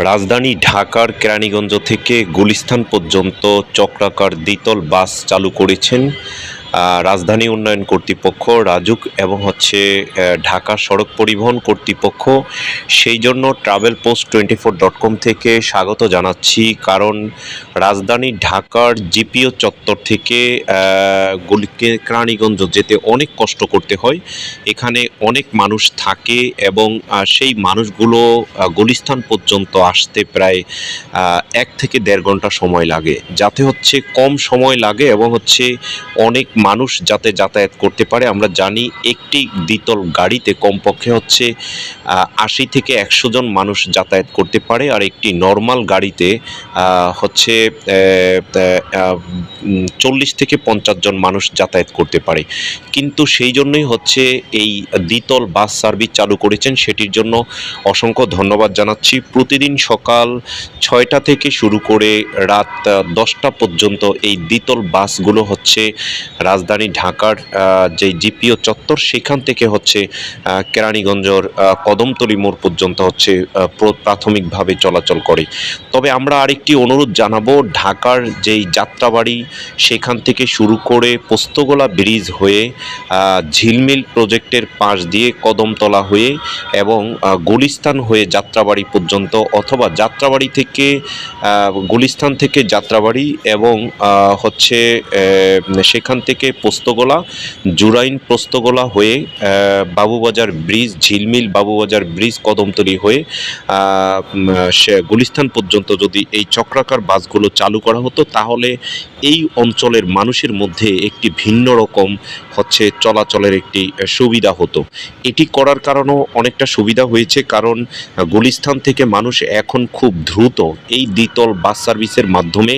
রাজধানী ঢাকার কেরানীগঞ্জ থেকে গুলিস্থান পর্যন্ত চক্রাকার দ্বিতল বাস চালু করেছেন রাজধানী উন্নয়ন কর্তৃপক্ষ রাজুক এবং হচ্ছে ঢাকা সড়ক পরিবহন কর্তৃপক্ষ সেই জন্য travel post twenty four dot com থেকে স্বাগত জানাচ্ছি। কারণ রাজধানী ঢাকার জিপিও চত্বর থেকে আহ, গুলি- কে- কেরানীগঞ্জ যেতে অনেক কষ্ট করতে হয়। এখানে অনেক মানুষ থাকে এবং সেই মানুষগুলো গুলিস্থান পর্যন্ত আসতে প্রায় এক থেকে দেড় ঘণ্টা সময় লাগে। যাতে হচ্ছে কম সময় লাগে এবং হচ্ছে অনেক মানুষ যাতে যাতায়াত করতে পারে, আমরা জানি একটি দ্বিতল গাড়িতে কমপক্ষে হচ্ছে আশি থেকে একশো জন মানুষ যাতায়াত করতে পারে আর একটি নর্মাল গাড়িতে হচ্ছে চল্লিশ থেকে পঞ্চাশ জন মানুষ যাতায়াত করতে পারে। কিন্তু সেই জন্যই হচ্ছে এই দ্বিতল বাস সার্ভিস চালু করেছেন, সেটির জন্য অসংখ্য ধন্যবাদ জানাচ্ছি। প্রতিদিন সকাল ছয়টা থেকে শুরু করে রাত দশটা পর্যন্ত এই দ্বিতল বাসগুলো হচ্ছে রাজধানী ঢাকার যে জিপিও চত্বর, সেখান থেকে হচ্ছে কেরানীগঞ্জর কদমতলি মোড় পর্যন্ত হচ্ছে প্র- প্রাথমিকভাবে চলাচল করে। তবে আমরা আরেকটি অনুরোধ জানাব, ঢাকার যেই যাত্রাবাড়ি, সেখান থেকে শুরু করে পোস্তগোলা ব্রিজ হয়ে ঝিলমিল প্রজেক্টের পাশ দিয়ে কদমতলা হয়ে এবং গুলিস্তান হয়ে যাত্রাবাড়ি পর্যন্ত অথবা যাত্রাবাড়ি থেকে গুলিস্তান থেকে যাত্রাবাড়ি এবং হচ্ছে সেখান থেকে পোস্তগোলা, জুরাইন পোস্তগোলা হয়ে বাবুবাজার ব্রিজ, ঝিলমিল বাবুবাজার ব্রিজ কদমতলি হয়ে সে গুলিস্থান পর্যন্ত যদি এই চক্রাকার বাসগুলো চালু করা হতো, তাহলে এই অঞ্চলের মানুষের মধ্যে একটি ভিন্ন রকম হচ্ছে চলাচলের একটি সুবিধা হতো। এটি করার কারণেও অনেকটা সুবিধা হয়েছে কারণ গুলিস্থান থেকে মানুষ এখন খুব দ্রুত এই দ্বিতল বাস সার্ভিসের মাধ্যমে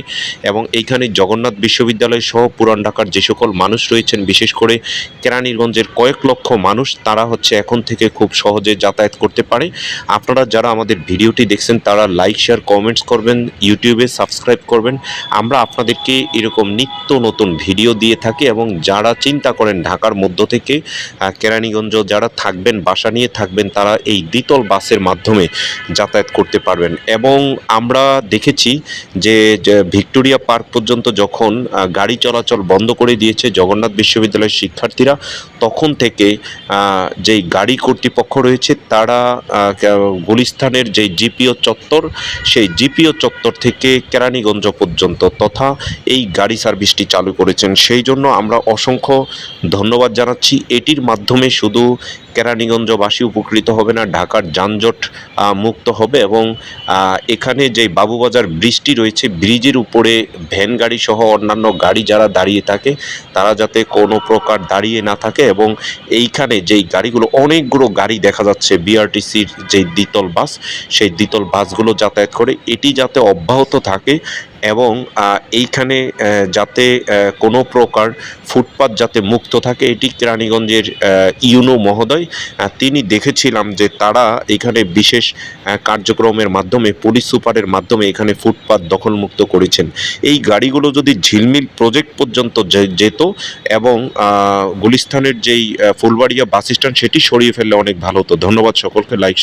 এবং এইখানে জগন্নাথ বিশ্ববিদ্যালয় সহ পুরান ঢাকার যে সকল মানুষ রয়েছেন, বিশেষ করে কেরানীগঞ্জের কয়েক লক্ষ মানুষ, তারা হচ্ছে এখন থেকে খুব সহজে যাতায়াত করতে পারে। আপনারা যারা আমাদের ভিডিওটি দেখছেন, তারা লাইক শেয়ার কমেন্টস করবেন, ইউটিউবে সাবস্ক্রাইব করবেন। আমরা আপনাদেরকে এরকম নিত্য নতুন ভিডিও দিয়ে থাকি এবং যারা চিন্তা করেন ঢাকার মধ্য থেকে কেরানীগঞ্জ যারা থাকবেন, বাসা নিয়ে থাকবেন, তারা এই দ্বিতল বাসের মাধ্যমে যাতায়াত করতে পারবেন। এবং আমরা দেখেছি যে যে ভিক্টোরিয়া পার্ক পর্যন্ত যখন গাড়ি চলাচল বন্ধ করে দিয়েছে জগন্নাথ বিশ্ববিদ্যালয়ের শিক্ষার্থীরা, তখন থেকে যেই গাড়ি কর্তৃপক্ষ রয়েছে, তারা গুলিস্তানের যেই জিপিও চত্বর, সেই জিপিও চত্বর থেকে কেরানীগঞ্জ পর্যন্ত তথা এই গাড়ি সার্ভিসটি চালু করেছেন। সেই জন্য আমরা অসংখ্য ধন্যবাদ জানাচ্ছি। এটির মাধ্যমে শুধু কেরানীগঞ্জবাসী উপকৃত হবে না, ঢাকার যানজট মুক্ত হবে এবং এখানে যে বাবুবাজার ব্রিজটি রয়েছে, ব্রিজের উপরে ভ্যান গাড়ি সহ অন্যান্য গাড়ি যারা দাঁড়িয়ে থাকে, তারা যাতে কোনো প্রকার দাঁড়িয়ে না থাকে এবং এইখানে যেই গাড়িগুলো, অনেকগুলো গাড়ি দেখা যাচ্ছে, বিআরটিসির যে দ্বিতল বাস, সেই দ্বিতল বাসগুলো যাতায়াত করে, এটি যাতে অব্যাহত থাকে এবং এইখানে যাতে কোনো প্রকার ফুটপাত যাতে মুক্ত থাকে এটি কেরানীগঞ্জের ইউনো মহোদয় তিনি দেখেছিলাম যে তারা এখানে বিশেষ কার্যক্রমের মাধ্যমে পুলিশ সুপারের মাধ্যমে এখানে ফুটপাত দখলমুক্ত করেছেন। এই গাড়িগুলো যদি ঝিলমিল প্রজেক্ট পর্যন্ত যেত এবং আহ, গুলিস্তানের যেই ফুলবাড়িয়া বাস স্ট্যান্ড সেটি সরিয়ে ফেললে অনেক ভালো হতো। ধন্যবাদ সকলকে লাইক